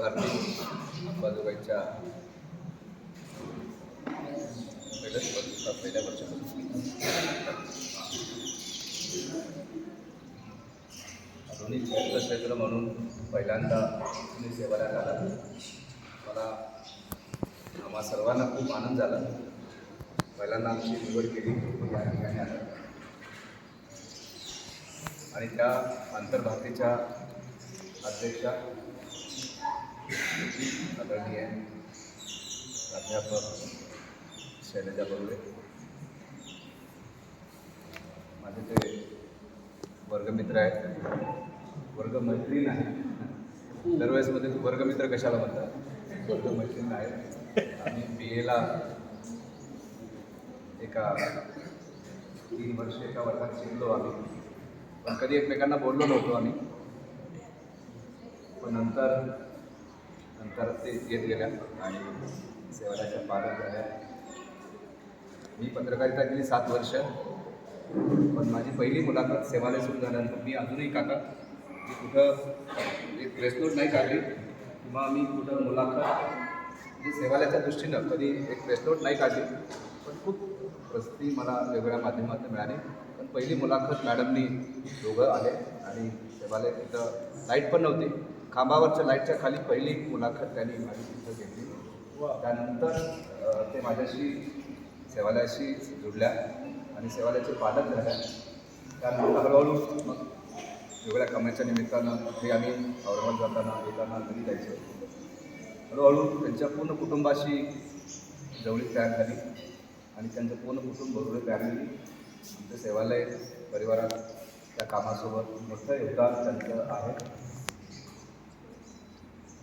भारती अंबाजोगाईच्या पहिल्याच पहिल्या वर्षापासून. आधुनिक क्षेत्र म्हणून पहिल्यांदा मी सेवाला आला. मला आम्हा सर्वांना खूप आनंद झाला. पहिल्यांदा आमची निवड केली. या ठिकाणी आलं. आणि त्या आंतरभारतीच्या अध्यक्षा आदरणीय प्राध्यापक शैलजा बरोबर माझे ते वर्गमित्र आहेत. वर्गमैत्रीण आहे दरवेळेसमध्ये वर्गमित्र कशाला म्हणतात? वर्गमैत्रीण आहेत आम्ही बी एला एका तीन वर्ष एका वर्षात शिकलो आम्ही. पण कधी एकमेकांना बोललो नव्हतो आम्ही. पण नंतर नंतर ते येत गेल्या आणि सेवालाच्या पालक झाल्या. मी पत्रकारिता केली सात वर्ष. पण माझी पहिली मुलाखत सेवालय सुरू झाल्यानंतर मी अजूनही काका मी कुठं एक प्रेसनोट नाही काढली किंवा मी कुठं मुलाखत म्हणजे सेवालयाच्या दृष्टीनं कधी एक प्रेसनोट नाही काढली पण खूप प्रसिद्धी मला वेगवेगळ्या माध्यमातून मिळाली. पण पहिली मुलाखत मॅडमनी दोघं आले आणि सेवालय तिथं लाइट पण नव्हती. खांबावरच्या लाईटच्या खाली पहिली मुलाखत त्यांनी माझी तिथं घेतली. त्यानंतर ते माझ्याशी सेवालयाशी जुडल्या आणि सेवालयाचे पालक झाल्या. त्यानंतर हळूहळू मग वेगवेगळ्या कामाच्या निमित्तानं हे आम्ही औरंगाबाद जाताना येताना घरी जायचो. हळूहळू त्यांच्या पूर्ण कुटुंबाशी जवळीक तयार झाली आणि त्यांचं पूर्ण कुटुंब बरोबर तयार झाली. आमचं सेवालय परिवारात त्या कामासोबत मोठं योगदान त्यांचं आहे.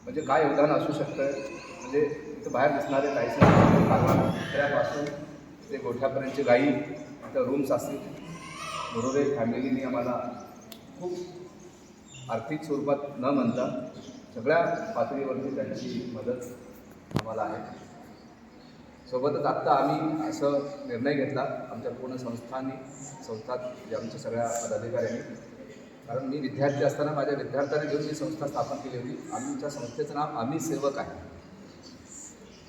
म्हणजे काय योगदान असू शकतं म्हणजे इथं बाहेर दिसणारे काहीसे नाही त्यापासून ते गोठ्यापर्यंतचे गाई इथं रूम्स असतील बरोबर फॅमिलीने आम्हाला खूप आर्थिक स्वरूपात न म्हणता सगळ्या पातळीवरती त्यांची मदत आम्हाला आहे. सोबतच आत्ता आम्ही असं निर्णय घेतला. आमच्या पूर्ण संस्थांनी संस्थात जे आमच्या सगळ्या पदाधिकाऱ्यांनी कारण मी विद्यार्थी असताना माझ्या विद्यार्थ्यांना घेऊन मी संस्था स्थापन केली होती. आमच्या संस्थेचं नाव आम्ही सेवक आहे.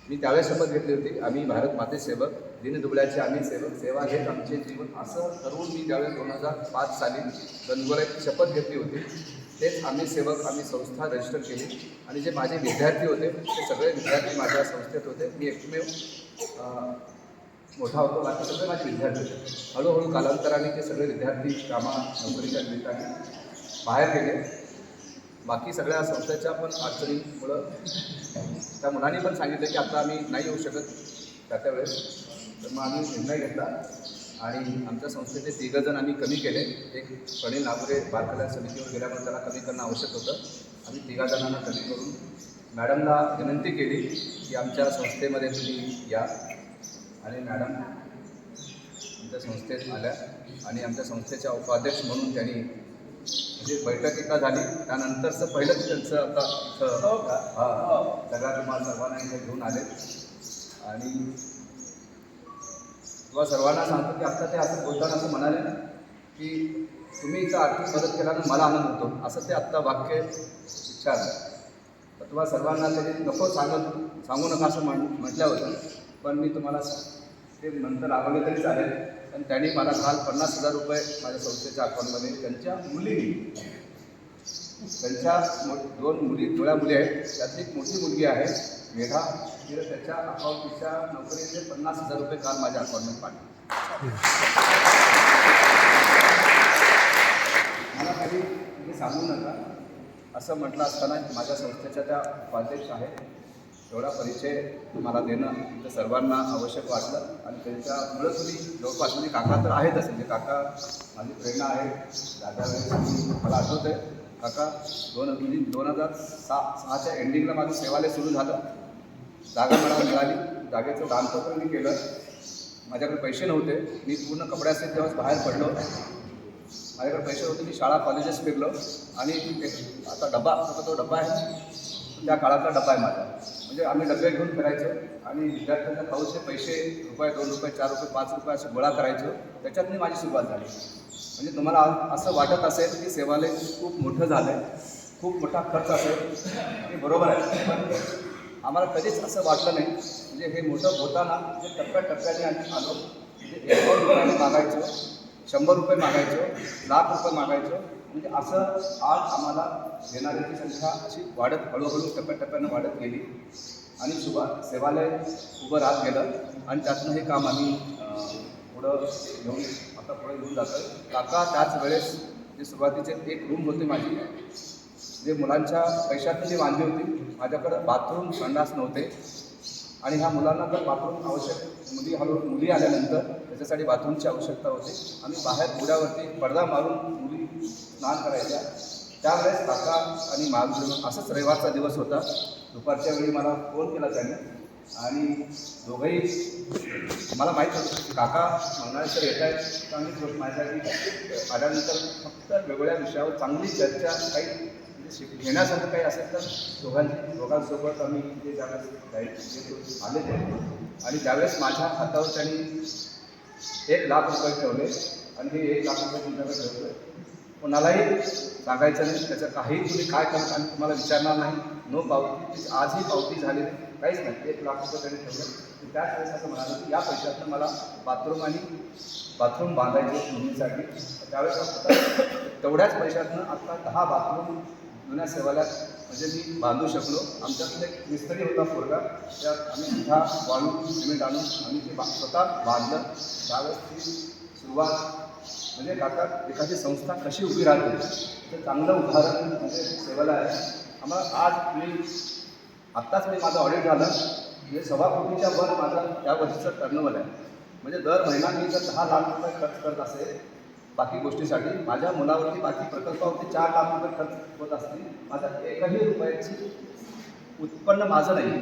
मी त्यावेळेस शपथ घेतली होती आम्ही भारत माते सेवक दिनदुबळ्याचे आम्ही सेवक सेवा घेत आमचे जीवन. असं ठरवून मी त्यावेळेस दोन हजार पाच साली गणगोऱ्याची शपथ घेतली होती. तेच आम्ही सेवक आम्ही संस्था रजिस्टर केली. आणि जे माझे विद्यार्थी होते ते सगळे विद्यार्थी माझ्या संस्थेत होते. मी एकमेव मोठा होतो. बाकी सगळे माझे विद्यार्थी हळूहळू कालांतराने ते सगळे विद्यार्थी कामा नोकरीच्या निमित्ताने बाहेर गेले. बाकी सगळ्या संस्थेच्या पण अडचणीमुळं त्या मुलांनी पण सांगितलं की आता आम्ही नाही येऊ शकत त्या त्यावेळेस तर मग आम्ही निर्णय घेतला आणि आमच्या संस्थेचे तिघं जण आम्ही कमी केले. एक प्रणील नागुरे बालकल्याण समितीवर गेल्यामुळे त्याला कमी करणं आवश्यक होतं. आम्ही तिघा जणांना कमी करून मॅडमला विनंती केली की आमच्या संस्थेमध्ये तुम्ही या. आणि मॅडम आमच्या संस्थेत आल्या आणि आमच्या संस्थेच्या उपाध्यक्ष म्हणून त्यांनी म्हणजे बैठक एकदा झाली. त्यानंतरचं पहिलंच त्यांचं आता इथं हा सगळ्या तुम्हाला सर्वांना इथे घेऊन आले. आणि किंवा सर्वांना सांगतो की आत्ता ते असं बोलताना असं म्हणाले ना की तुम्ही इथं आर्थिक मदत केल्यानं मला आनंद होतो. असं ते आत्ता वाक्य उच्चारलं तर तुम्हाला सर्वांना तरी नको सांगत सांगू नका असं म्हण म्हटलं होतं पण मी तुम्हाला ते नंतर आवडले तरी चालेल. पण त्यांनी मला काल पन्नास हजार रुपये माझ्या संस्थेच्या अकाउंटमध्ये त्यांच्या मुलीने त्यांच्या मो- दोन मुली थोड्या मुली आहेत. त्यातली एक मोठी मुलगी आहे मेघा तिला त्याच्या अकाउंटच्या नोकरीचे पन्नास हजार रुपये काल माझ्या अकाउंटमध्ये पाठवले. मला काही तुम्ही सांगू नका. असं म्हटलं असताना माझ्या संस्थेच्या त्या उपाध्यक्ष आहेत. एवढा परिचय मला देणं तर सर्वांना आवश्यक वाटलं. आणि त्यांच्यामुळं तुम्ही जवळपास म्हणजे काका तर आहेतच म्हणजे काका माझी प्रेरणा आहे. दादा मला आठवत आहे काका दोन म्हणजे दोन हजार सहा सहाच्या एंडिंगला माझं सेवालय सुरू झालं. जागा मला मिळाली. जागेचं दानपत्र मी केलं. माझ्याकडे पैसे नव्हते. मी पूर्ण कपड्याचे तेव्हाच बाहेर पडलो. माझ्याकडे पैसे होते. मी शाळा कॉलेजेस फिरलो. आणि एक आता डबा आता तो डबा आहे. त्या काळातला डबा आहे माझा. म्हणजे आम्ही डबे घेऊन फिरायचो आणि विद्यार्थ्यांना खाऊचे पैसे रुपये दोन रुपये चार रुपये पाच रुपये असे गोळा करायचो. त्याच्यातनी माझी सुरुवात झाली. म्हणजे तुम्हाला असं वाटत असेल की सेवालय खूप मोठं झालं आहे खूप मोठा खर्च असेल हे बरोबर आहे. पण आम्हाला कधीच असं वाटलं नाही. म्हणजे हे मोठं होताना जे टप्प्याटप्प्याने आम्ही आलो म्हणजे एक दोन रुपये मागायचो शंभर रुपये मागायचो लाख रुपये मागायचो म्हणजे असं आज आम्हाला देणाऱ्याची संख्या अशी वाढत हळूहळू टप्प्याटप्प्यानं वाढत गेली. आणि सुभा सेवालय उभं राहत गेलं आणि त्यातनं हे काम आम्ही पुढं घेऊन आता पुढे घेऊन जातो काका त्याच वेळेस जे सुरुवातीचे एक रूम होते माझी जे मुलांच्या पैशातून जी बांधली होती माझ्याकडं बाथरूम संडास नव्हते. आणि ह्या मुलांना तर बाथरूम आवश्यक मुली हळू मुली आल्यानंतर त्याच्यासाठी बाथरूमची आवश्यकता होती. आम्ही बाहेर उड्यावरती पडदा मारून मुली स्नान करायच्या. त्यावेळेस काका आणि माझं असंच रविवारचा दिवस होता. दुपारच्या वेळी मला फोन केला त्याने. आणि दोघंही मला माहीत होतं की काका मंगळेश्वर येत आहेत. चांगली गोष्ट माझ्यासाठी. आल्यानंतर फक्त वेगवेगळ्या विषयावर चांगली चर्चा काही म्हणजे शिक घेण्यासारखं काही असेल तर दोघांची दोघांसोबत आम्ही ते ज्यावेळेस गाईड आले ते. आणि त्यावेळेस माझ्या हातावर त्यांनी एक लाख रुपये ठेवले. आणि हे एक लाख रुपये तुमच्याकडे ठेवले कोणालाही सांगायचं नाही त्याचं काही तुम्ही काय करता आणि तुम्हाला विचारणार नाही. नो पावती आजही पावती झाली. काहीच नाही. एक लाख रुपये त्यांनी ठेवलं. त्याच वेळेस असं म्हणालं की या पैशातनं मला बाथरूम आणि बाथरूम बांधायचे मुलींसाठी त्यावेळेस तेवढ्याच पैशातनं आता दहा बाथरूम जुन्या सेवाल्यात म्हणजे मी बांधू शकलो. आमच्याकडे एक मिस्त्री होता पोरगा. त्यात आम्ही सुद्धा वाळून सिमेंट आणून आम्ही ते बा स्वतः बांधलं. त्यावेळेस ती सुरुवात म्हणजे काका एखादी संस्था कशी उभी राहते ते चांगलं उदाहरण म्हणजे सेवाला आहे. आम्हाला आज मी आत्ताच मी माझं ऑडिट झालं. म्हणजे सभापतीच्या वर माझं त्या वर्षीचं टर्नओव्हर आहे. म्हणजे दर महिना मी जर दहा लाख रुपये खर्च करत असेल बाकी गोष्टीसाठी माझ्या मुलावरती बाकी प्रकल्पावरती चार लाख रुपये खर्च होत असतील माझ्या एकही रुपयाची उत्पन्न माझं नाही.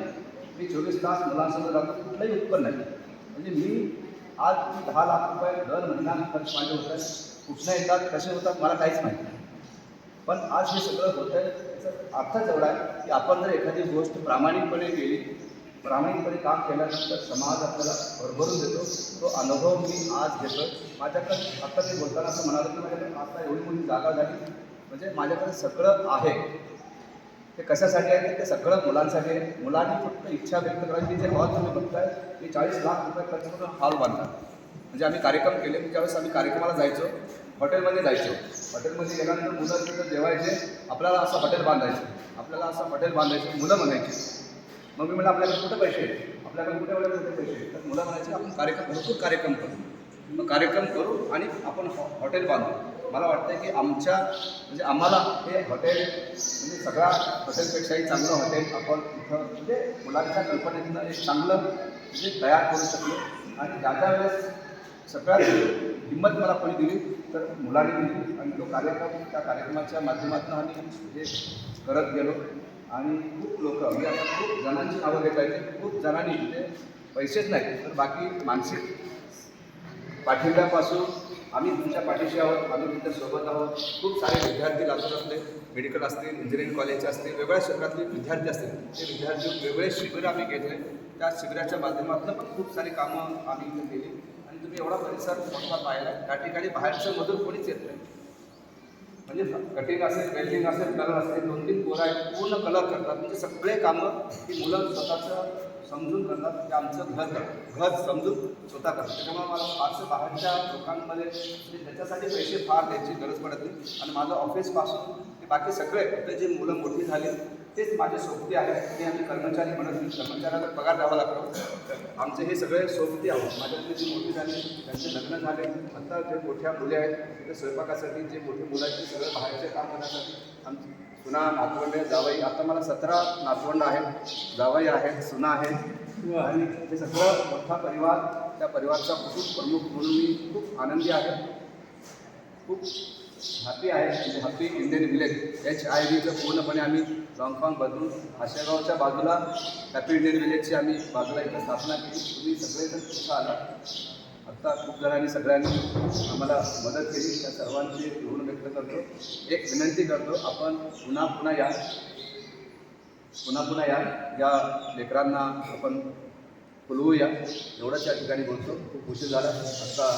मी चोवीस तास मुलांसमोर राहतो कुठलंही उत्पन्न नाही. म्हणजे मी आज मी दहा लाख रुपये दर महिना खर्च माझे होत. आहेत कुठल्या येतात कसे होतात मला काहीच माहिती नाही. पण आज हे सगळं होतं आहे याचा अर्थच एवढा आहे की आपण जर एखादी गोष्ट प्रामाणिकपणे केली प्रामाणिकपणे काम केल्यानंतर समाज आपल्याला भरभरून देतो. तो अनुभव मी आज घेतो माझ्याकडे आत्ता ते बोलताना असं म्हणालं की माझ्याकडे आता एवढी मोठी जागा झाली. म्हणजे माझ्याकडे सगळं आहे. ते कशासाठी आहे? ते सगळं मुलांसाठी आहे. मुलांनी फक्त इच्छा व्यक्त करायची. जे हॉल तुम्ही बघताय मी चाळीस लाख रुपये खर्च करून हॉल बांधला म्हणजे आम्ही कार्यक्रम केले. की ज्यावेळेस आम्ही कार्यक्रमाला जायचो हॉटेलमध्ये जायचो. हॉटेलमध्ये गेल्यानंतर मुलं तिथं जेवायचे. आपल्याला असं हॉटेल बांधायचं. आपल्याला असं हॉटेल बांधायचं. मुलं म्हणायची. मग मी म्हणलं आपल्याकडे कुठं पैसे आहेत? आपल्याकडे कुठे वेळेला पैसे आहेत? तर मुलं म्हणायचे आपण कार्यक्रम भरपूर कार्यक्रम करू. मग कार्यक्रम करू आणि आपण हॉ हॉटेल बांधू. मला वाटतं की आमच्या म्हणजे आम्हाला हे हॉटेल म्हणजे सगळ्या हॉटेलपेक्षाही चांगलं हॉटेल आपण इथं म्हणजे मुलांच्या कल्पनेतनं एक चांगलं म्हणजे तयार करू शकलो. आणि ज्या वेळेस सगळ्यात हिंमत मला कोणी दिली तर मुलांनी दिली. आणि तो कार्यक्रम त्या कार्यक्रमाच्या माध्यमातून आम्ही हे करत गेलो. आणि खूप लोक म्हणजे आता खूप जणांची नावं घेता येते खूप जणांनी म्हणजे पैसेच नाहीत तर बाकी मानसिक पाठिंब्यापासून आम्ही तुमच्या पाठीशी आहोत आम्ही तुमच्यासोबत आहोत. खूप सारे विद्यार्थी लातूरातले मेडिकल असतील इंजिनिअरिंग कॉलेजचे असतील वेगळ्या क्षेत्रातले विद्यार्थी असतील. ते विद्यार्थी वेगळे शिबिर आम्ही घेतले. त्या शिबिराच्या माध्यमातून पण खूप सारी कामं आम्ही इथे केली. आणि तुम्ही एवढा परिसर मोठा पाहिला त्या ठिकाणी बाहेरचं मधून कोणीच येत नाही. म्हणजे कटिंग असेल वेल्डिंग असेल कलर असेल दोन तीन पोरं आहेत पूर्ण कलर करतात. म्हणजे सगळे कामं ही मुलं स्वतःचं समजून करतात की आमचं घर घर समजून स्वतः करतात. त्याच्यामुळे मला फारसं बाहेरच्या लोकांमध्ये म्हणजे त्याच्यासाठी पैसे फार द्यायची गरज पडत नाही. आणि माझं ऑफिसपासून ते बाकी सगळे फक्त जे मुलं मोठी झाली तेच माझे सोबती आहेत. ते आम्ही कर्मचारी म्हणत नाही. कर्मचाऱ्याला पगार द्यावा लागतो. आमचे हे सगळे सोबती आहोत. माझ्यातले जी मोठी झाली त्यांचे लग्न झाले. आता जे मोठ्या मुली आहेत ते स्वयंपाकासाठी जे मोठे मुलं आहेत ते सगळं बाहेरचे काम करण्यासाठी आमची सुना नातवंड जावई. आता मला सतरा नातवंड आहेत. जावई आहेत सुना आहेत आणि हे सगळं मोठा परिवार. त्या परिवारचा कुटुंब प्रमुख म्हणून मी खूप आनंदी आहे. खूप हॅपी आहे. म्हणजे happy Indian village H I डीचं पूर्णपणे आम्ही लॉंगफॉर्म बदलून आशेगावच्या बाजूला हॅपी इंडियन विलेजची आम्ही बाजूला इथं स्थापना केली. तुम्ही सगळेजण कुठं आला. आत्ता खूप जणांनी सगळ्यांनी आम्हाला मदत केली. त्या सर्वांची ऋण व्यक्त करतो. एक विनंती करतो आपण पुन्हा पुन्हा या. पुन्हा पुन्हा या. या लेकरांना आपण फुलवूया. एवढंच या ठिकाणी बोलतो. खूप उशीर झाला. आत्ता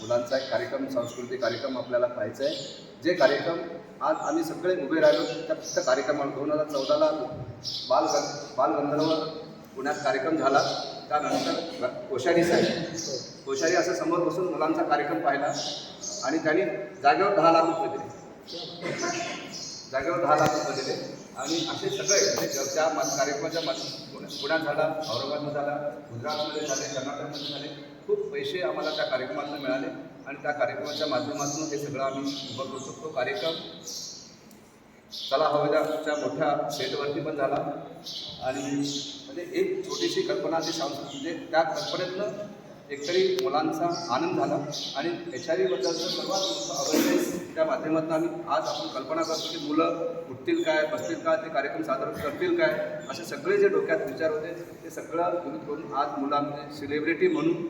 मुलांचा एक कार्यक्रम सांस्कृतिक कार्यक्रम आपल्याला पाहायचा आहे जे कार्यक्रम आज आम्ही सगळे उभे राहिलो त्या फक्त कार्यक्रमाला दोन हजार चौदाला बाल बालगंधर्व पुण्यात कार्यक्रम झाला. त्यानंतर कोश्यारी साहेब. कोश्यारी असं समोर बसून मुलांचा कार्यक्रम पाहिला आणि त्यांनी जागेवर दहा लाख रुपये दिले. जागेवर दहा लाख रुपये दिले. आणि असे सगळे म्हणजे त्या मा- कार्यक्रमाच्या मा- पुण्यात झाला औरंगाबादमध्ये झाला गुजरातमध्ये झाले कर्नाटकमध्ये झाले. खूप पैसे आम्हाला त्या कार्यक्रमातून मिळाले आणि त्या कार्यक्रमाच्या माध्यमातून हे सगळं आम्ही उभं करू शकतो. कार्यक्रम कला हवेदाच्या मोठ्या सेटवरती पण झाला. आणि म्हणजे एक छोटीशी कल्पना ती सांस्कृतिक म्हणजे त्या कल्पनेतनं एकतरी मुलांचा आनंद झाला आणि एच आय व्हीबद्दलचं सर्वात मोठं अवेअरनेस त्या माध्यमातून आम्ही आज आपण कल्पना करतो की मुलं उठतील काय बसतील काय ते कार्यक्रम सादर करतील काय असे सगळे जे डोक्यात विचार होते ते सगळं दूर करून आज मुलांमध्ये सेलिब्रिटी म्हणून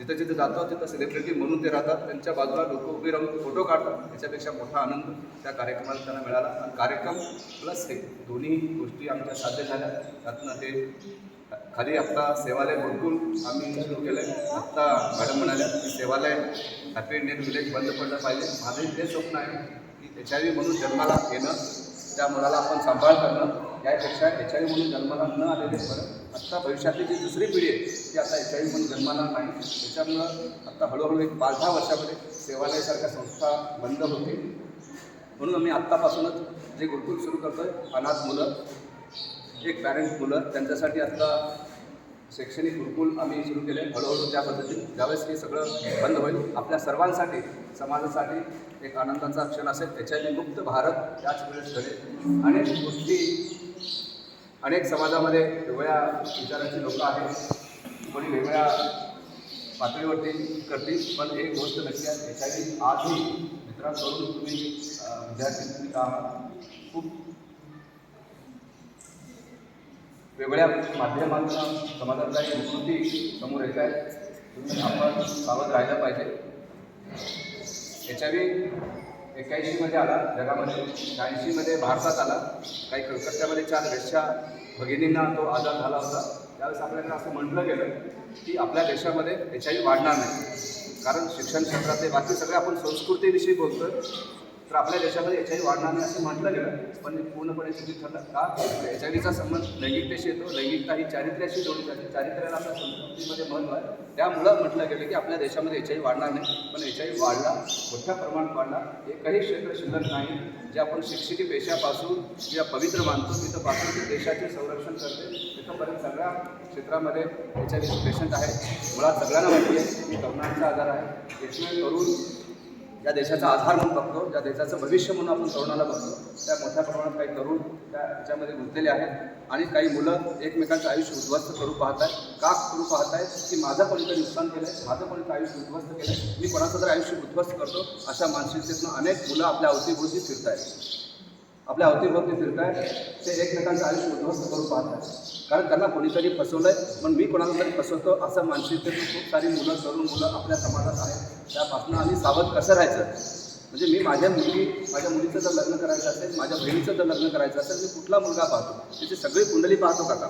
जिथं जिथं जातो तिथं सेलिब्रिटी म्हणून ते राहतात. त्यांच्या बाजूला लोक उभी राहून फोटो काढतात. त्याच्यापेक्षा मोठा आनंद त्या कार्यक्रमाला त्यांना मिळाला. आणि कार्यक्रम प्लस हे दोन्ही गोष्टी आमच्या साध्य झाल्या. त्यातनं ते खाली आत्ता सेवालय भरपूर आम्ही सुरू केलं आहे आत्ता मॅडम म्हणाल्या की सेवालय हॅपी इंडियन विलेज बंद पडलं पाहिजे. माझं ते स्वप्न आहे की एच आय व्ही म्हणून जन्माला येणं त्या मुलाला आपण सांभाळ करणं यापेक्षा एच आय व्ही म्हणून जन्माला न आलेले परत आत्ता भविष्यातली जी दुसरी पिढी आहे ती आता एच आय म्हणून जन्माला नाही त्याच्यामुळं आत्ता हळूहळू एक पाच दहा वर्षामध्ये सेवालयासारख्या संस्था बंद होते. म्हणून आम्ही आत्तापासूनच जे गुरुकुल सुरू करतो आहे अनाथ मुलं एक पॅरेंट मुलं त्यांच्यासाठी आत्ता शैक्षणिक गुरुकुल आम्ही सुरू केले हळूहळू त्या पद्धतीने ज्यावेळेस हे सगळं बंद होईल आपल्या सर्वांसाठी समाजासाठी एक आनंदाचा क्षण असेल. त्याच्याने मुक्त भारत त्याच वेळेस घडेल. अनेक गोष्टी अनेक समाजामध्ये वेगवेगळ्या विचाराची लोकं आहेत. कोणी वेगळ्या पातळीवरती करतील पण एक गोष्ट नक्की आहे एच आय व्ही आजही मित्रांकडून तुम्ही विद्यार्थी काम खूप वेगळ्या माध्यमातून समाजातल्या संस्कृती समोर येत आहे. तुम्ही आपण सावध राहिलं पाहिजे. एच आय व्ही एक्याऐंशीमध्ये आला जगामध्ये शहाऐंशीमध्ये भारतात आला. काही कलकत्त्यामध्ये चार रशिया भगिनींना तो आजार झाला होता. त्यावेळेस आपल्याला असं म्हटलं गेलं की आपल्या देशामध्ये एच आय व्ही वाढणार नाही. कारण शिक्षण क्षेत्रातले बाकी सगळे आपण संस्कृतीविषयी बोलतो तर आपल्या देशामध्ये एच आय व्ही वाढणार नाही असं म्हटलं गेलं. पण पूर्णपणे चुकीत ठरलं का? एच आय व्हीचा संबंध लैंगिकतेशी येतो. लैंगिकता ही चारित्र्याशी जोडली जाते. चारित्र्याला आपल्या संस्कृतीमध्ये महत्त्व आहे. त्यामुळं म्हटलं गेलं की आपल्या देशामध्ये एच आय व्ही वाढणार नाही. पण एच आय व्ही वाढला मोठ्या प्रमाणात वाढला एकही क्षेत्र शिल्लक नाही. जे आपण शिक्षकी पेशापासून जे पवित्र मानतो तिथंपासून ते देशाचे संरक्षण करते. तिथंपर्यंत सगळ्या क्षेत्रामध्ये एच आय व्ही पेशंट आहे मुळात सगळ्यांना माहिती आहे की तरुणांचा आजार आहे. एकमेव करून ज्या देशाचा आधार म्हणून बघतो ज्या देशाचं भविष्य म्हणून आपण तरुणाला बघतो त्या मोठ्या प्रमाणात काही तरुण त्या याच्यामध्ये गुंतलेले आहेत. आणि काही मुलं एकमेकांचं आयुष्य उद्ध्वस्त करू पाहत आहेत का करू पाहत आहेत की माझं कोणतं नुकसान केलं आहे माझं कोणतं आयुष्य उद्ध्वस्त केलं आहे मी कोणाचं तरी आयुष्य उद्ध्वस्त करतो अशा मानसिकतेतून अनेक मुलं आपल्या अवतीभोवती फिरत आहेत आपल्या अवतीभोवती आहेत ते एकमेकांचं आयुष्य उद्ध्वस्त करू पाहत आहेत कारण त्यांना कोणीतरी फसवलं आहे पण मी कोणाला तरी फसवतो असं मानसिकतेतून खूप सारी मुलं तरुण मुलं आपल्या समाजात आहेत. त्यापासून आम्ही सावध कसं राहायचं? म्हणजे मी माझ्या मुलगी माझ्या मुलीचं जर लग्न करायचं असेल माझ्या बहिणीचं जर लग्न करायचं असेल मी कुठला मुलगा पाहतो? त्याची सगळी कुंडली पाहतो का का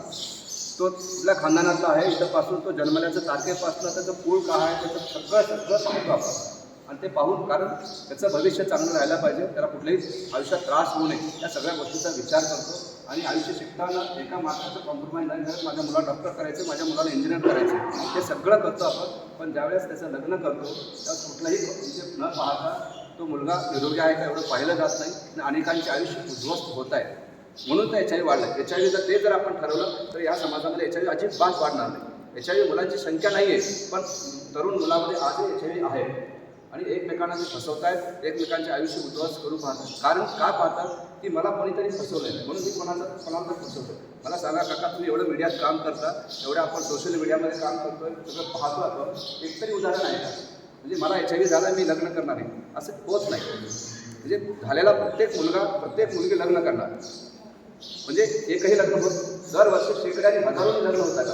तो कुठल्या खानदानातला आहे इथंपासून तो जन्मल्याचं तारखेपासून त्याचं कुळ काय आहे त्याचं सगळं सगळं पाहतो आपण आणि ते पाहून कारण त्याचं भविष्य चांगलं राहायला पाहिजे त्याला कुठल्याही आयुष्यात त्रास होऊ नये या सगळ्या गोष्टीचा विचार करतो. आणि आयुष्य शिकताना एका मार्गाचं कॉम्प्रोमाइज नाही करत माझ्या मुलाला डॉक्टर करायचं माझ्या मुलाला इंजिनियर करायचं हे सगळं करतो आपण. पण ज्यावेळेस त्याचं लग्न करतो त्या कुठलंही म्हणजे न पाहता तो मुलगा निरोगी आहे का एवढं पाहिलं जात नाही आणि अनेकांचे आयुष्य उद्ध्वस्त होत आहे. म्हणून तर एच आय वाढलं. एच आय व्ही ते जर आपण ठरवलं तर या समाजामध्ये एच आय व्ही अजिबात वाढणार नाही. एच आय व्ही मुलांची संख्या नाही आहे पण तरुण मुलामध्ये आजही एच आय व्ही आहे. आणि एकमेकांना ते फसवतायत एकमेकांचे आयुष्य उद्ध्वस्त करू पाहतात. कारण का पाहतात? की मला कोणीतरी फसवलं आहे म्हणून मी कोणाला कोणाला फसवतो मला सांगा काका तुम्ही एवढं मीडियात काम करता एवढं आपण सोशल मीडियामध्ये काम करतोय सगळं पाहतो आपण. एक तरी उदाहरण आहे का? म्हणजे मला एच आय व्ही झाला मी लग्न करणार आहे. असं होत नाही. म्हणजे झालेला प्रत्येक मुलगा प्रत्येक मुलगी लग्न करणार. म्हणजे एकही लग्न होत दरवर्षी शेकड्याने हजारोनी लग्न होतात.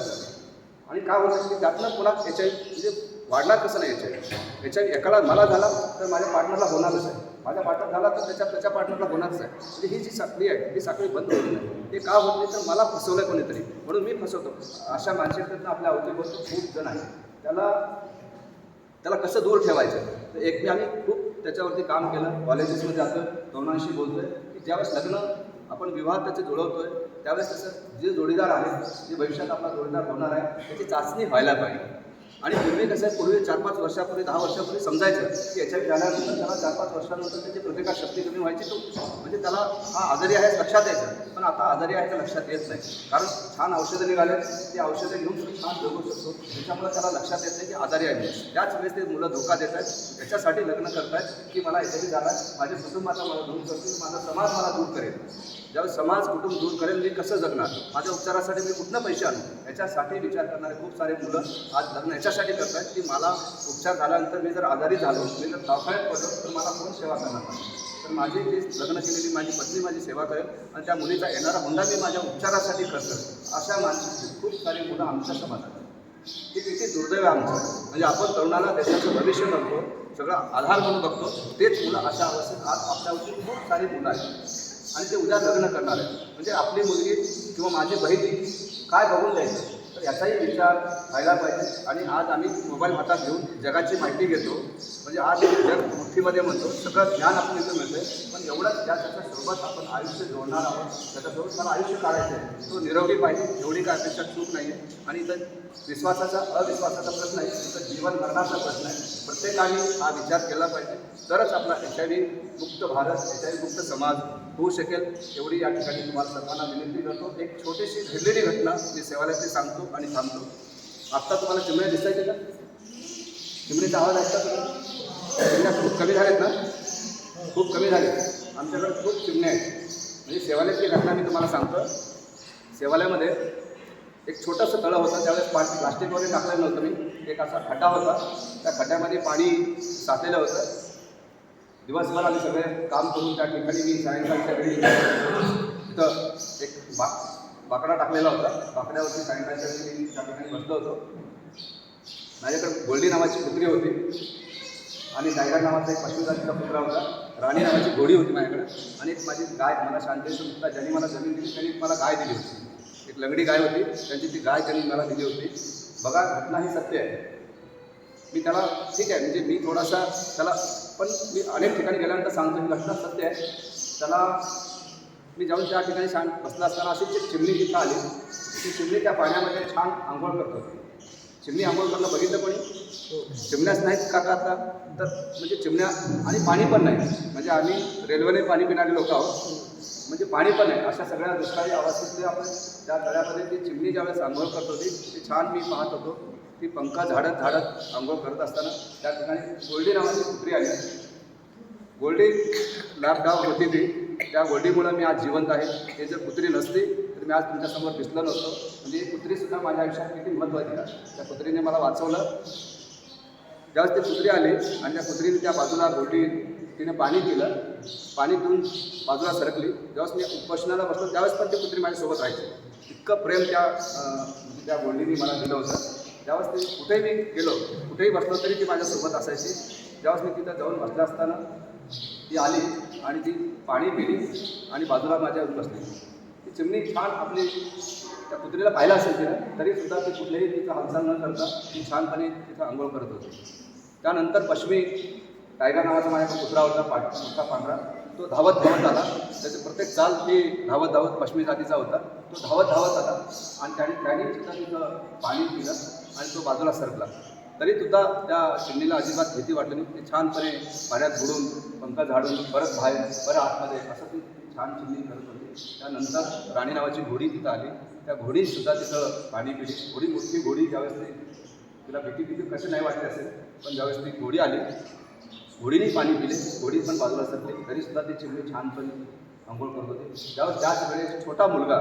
आणि का होत की त्यातनं पुन्हा एच आय म्हणजे वाढणार कसं नाही याच्या याच्या एकाला मला झाला तर माझ्या पार्टनरला होणारच आहे. माझ्या पार्टनर झाला तर त्याच्या त्याच्या पार्टनरला होणारच आहे. म्हणजे ही जी साखळी आहे ही साखळी बंद होत नाही. ते का होत नाही तर मला फसवलं आहे कोणीतरी. म्हणून मी फसवतो. अशा मानसिकतेतनं आपल्या अवतीभोवती खूप जण आहे त्याला त्याला कसं दूर ठेवायचं? तर एक मी आम्ही खूप त्याच्यावरती काम केलं. कॉलेजेसमध्ये जातो तरुणांशी बोलतोय. की ज्यावेळेस लग्न आपण विवाह त्याचे जुळवतो आहे त्यावेळेस त्याचं जे जोडीदार आहे जे भविष्यात आपला जोडीदार होणार आहे त्याची चाचणी व्हायला पाहिजे. आणि पूर्वी कसं आहे पूर्वी चार पाच वर्षापूर्वी दहा वर्षापूर्वी समजायचं की याच्या झाल्यानंतर त्याला चार पाच वर्षानंतर त्याची प्रतिकार शक्ती कमी व्हायची तो म्हणजे त्याला हा आजारी आहे लक्षात यायचं. पण आता आजारी आहे ते लक्षात येत नाही. कारण छान औषधं निघाले ती औषधं घेऊन छान जगू शकतो. त्याच्यामुळे त्याला लक्षात येत नाही की आजारी आहे. त्याच वेळेस ते मुलं धोका देत आहेत. याच्यासाठी लग्न करतायत की मला याच्याशी झाला माझ्या कुटुंबाचा मला दूर करतील माझा समाज मला दूर करेल. ज्यावेळेस समाज कुटुंब दूर करेल मी कसं जगणार? माझ्या उपचारासाठी मी कुठनं पैसे आणू? याच्यासाठी विचार करणारे खूप सारे मुलं आज लग्न याच्यासाठी करतात की मला उपचार झाल्यानंतर मी जर आजारी झालो मी जर दवाखान्यात पडलो तर मला कोण सेवा करणार? नाही तर माझी जी लग्न केलेली माझी पत्नी माझी सेवा करेल आणि त्या मुलीचा येणारा हुंडा मी माझ्या उपचारासाठी करतो अशा माणसाची खूप सारी मुलं आमच्या समाजात ते किती दुर्दैव आमचं म्हणजे आपण तरुणाला देशाचं भविष्य बघतो सगळा आधार म्हणून बघतो तेच मुलं अशा अवस्थेत आज आपल्यावरती खूप सारी मुलं आहेत. आणि ते उद्या लग्न करणार आहे म्हणजे आपली मुलगी किंवा माझी बहीण काय बघून द्यायचं तर याचाही विचार व्हायला पाहिजे. आणि आज आम्ही मोबाईल हातात घेऊन जगाची माहिती घेतो. म्हणजे आज जग मुठीमध्ये म्हणतो. सगळं ज्ञान आपण इथं मिळतंय. पण एवढंच त्या त्याच्यासोबत आपण आयुष्य जोडणार आहोत. त्याच्यासोबत मला आयुष्य काढायचं आहे तो निरोगी पाहिजे. एवढी काय अपेक्षा चूक नाही आहे आणि इथं विश्वासाचा अविश्वासाचा प्रश्न आहे इथं जीवन मरणाचा प्रश्न आहे. प्रत्येकाने हा विचार केला पाहिजे. तरच आपला एच आय व्ही मुक्त भारत एच आय व्ही मुक्त समाज होऊ शकेल. एवढी या ठिकाणी तुम्हाला सर्वांना विनंती करतो. एक छोटीशी घडलेली घटना मी सेवालयाची सांगतो आणि थांबतो. आत्ता तुम्हाला चिमण्या दिसायचे का? चिमणीचा आवाज ऐकता चिमण्या खूप कमी झालेत ना? खूप कमी झाले आमच्याकडे खूप चिमण्या आहेत. म्हणजे सेवालयाची घटना मी तुम्हाला सांगतो. सेवालयामध्ये एक छोटासा तळं होता त्यावेळेस पा प्लास्टिक वगैरे टाकलेलं नव्हतं मी. एक असा खड्डा होता. त्या खड्ड्यामध्ये पाणी साचलेलं होतं. दिवसभर आम्ही सगळे काम करून त्या ठिकाणी मी सायंकाळच्या वेळी तिथं एक बा बाकडा टाकलेला होता. बाकड्यावरती सायंकाळच्या वेळी मी त्या ठिकाणी बसलो होतो. माझ्याकडे गोल्डी नावाची कुत्री होती आणि टायगर नावाचा एक पशुजातीचा कुत्रा होता. राणी नावाची घोडी होती माझ्याकडे. आणि एक माझी गाय मला शांती गुप्ता ज्यांनी मला जमीन दिली त्यांनी मला गाय दिली होती. एक लंगडी गाय होती त्यांची ती गाय त्यांनी मला दिली होती. बघा घटना ही सत्य आहे. मी त्याला ठीक आहे म्हणजे मी थोडासा त्याला पण मी अनेक ठिकाणी गेल्यानंतर सांगतो ही घटना सत्य आहे. त्याला मी जाऊन त्या ठिकाणी शांत बसला असताना अशी जी चिमणी तिथं आली ती चिमणी त्या पाण्यामध्ये छान आंघोळ करत. होती चिमणी आंघोळ करणं बघितलं कोणी? चिमण्याच नाहीत का का आता? तर म्हणजे चिमण्या आणि पाणी पण नाही. म्हणजे आम्ही रेल्वेने पाणी पिणारे लोक आहोत. म्हणजे पाणी पण आहे. अशा सगळ्या दुष्काळी अवस्थेतले आपण त्या तळ्यामध्ये ती चिमणी ज्यावेळेस आंघोळ करत होती ती छान मी पाहत होतो. ती पंखा झाडत झाडत आंघोळ करत असताना त्या ठिकाणी गोल्डी नावाची कुत्री आली. गोल्डी लॅपटॉप होती ती. त्या गोल्डीमुळं मी आज जिवंत आहे. हे जर कुत्री नसती तर मी आज तुमच्यासमोर दिसलं नसतो. म्हणजे ही कुत्रीसुद्धा माझ्या आयुष्यात किती महत्त्वाची आहे. त्या कुत्रीने मला वाचवलं. ज्यावेळेस ती कुत्री आली आणि त्या कुत्रीने त्या बाजूला गोल्डी तिने पाणी दिलं पाणी पिऊन बाजूला सरकली. ज्यावेळेस मी उपोषणाला बसलो त्यावेळेस पण ती कुत्री माझ्यासोबत राहायचे. इतकं प्रेम त्या त्या गोल्डीने मला दिलं होतं. त्यावेळेस ती कुठेही मी गेलो कुठेही बसलो तरी ती माझ्यासोबत असायची. ज्यावेळेस मी तिथं जाऊन बसला असताना ती आली आणि ती पाणी पिली आणि बाजूला माझ्या बसली. ती चिमणी छान आपली त्या कुत्रीला पाहिलं असेल तिला तरीसुद्धा ती कुठल्याही तिचं हालचाल न करता ती छानपणे तिथं आंघोळ करत होती. त्यानंतर पश्चिमी टायगर नावाचा माझ्या कुत्रा होता पाठ मोठा पांढरा. तो धावत धावत आला. त्याचे प्रत्येक चाल ते धावत धावत पश्चिमी जातीचा होता. तो धावत धावत आला आणि त्याने त्याने सुद्धा तिथं पाणी पिलं आणि तो बाजूला सरकला. तरी सुद्धा त्या चिमणीला अजिबात भीती वाटली नाही. ते छानपणे पाण्यात बुडून पंख झाडून परत बाहेर परत आतमध्ये असं ती छान चिमणी करत होती. त्यानंतर राणी नावाची घोडी तिथं आली. त्या घोडीसुद्धा तिथं पाणी पिली. घोडी मोठी घोडी ज्यावेळेस ती तिला भीती भीती कशी नाही वाटली असेल पण ज्यावेळेस ती घोडी आली घोडीने पाणी पिले घोडी पण बाजूला सरकली. तरी सुद्धा ती चिमणी छानपणे आंघोळ करत होते. त्यावर त्याच वेळेस छोटा मुलगा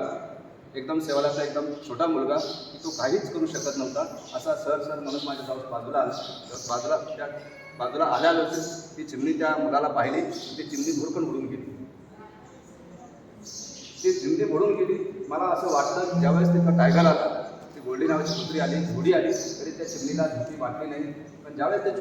एकदम सेवालाचा एकदम छोटा मुलगा की तो काहीच करू शकत नव्हता. असा सर सर म्हणून माझ्या जाऊन बाजूला आला. बाजूला त्या बाजूला आल्यानंतर ती चिमणी त्या मुलाला पाहिली. ती चिमणी भुरकण उडून गेली. ती चिमणी भरून गेली. मला असं वाटतं ज्यावेळेस तिथं टायगर आला ती गोल्डी नावाची कुत्री आली घोडी आली तरी त्या चिमणीला भीती वाटली नाही. पण ज्यावेळेस ते